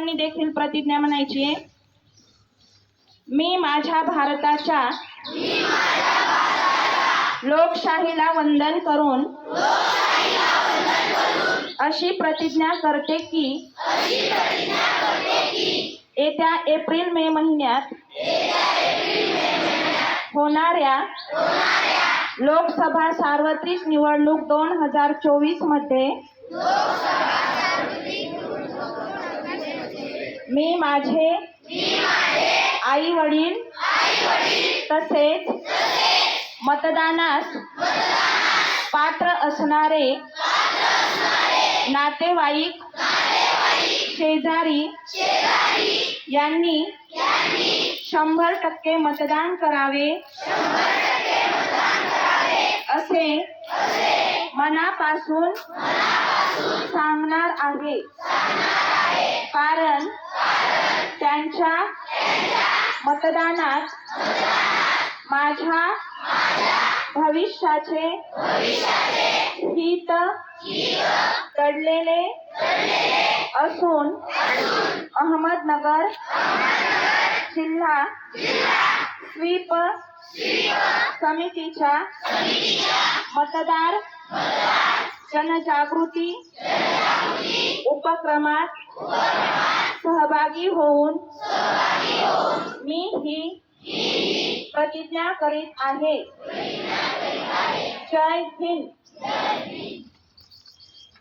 महिलांनी देखील प्रतिज्ञा म्हणायची आहे. मी माझ्या भारताच्या लोकशाहीला वंदन करून अशी प्रतिज्ञा करते की येत्या एप्रिल मे महिन्यात होणाऱ्या लोकसभा सार्वत्रिक निवडणूक दोन हजार चोवीसमध्ये मी माझे आई वडील तसेच मतदानास पात्र असणारे नातेवाईक शेजारी यांनी शंभर टक्के मतदान करावे असे मनापासून सांगणार आहे. कारण त्यांच्या मतदानात माझ्या भविष्याचे हित दडलेले असून अहमदनगर जिल्हा स्वीप समितीच्या मतदार जनजागृती उपक्रमात सहभागी होऊन मी ही प्रतिज्ञा करीत आहे. जय हिंद.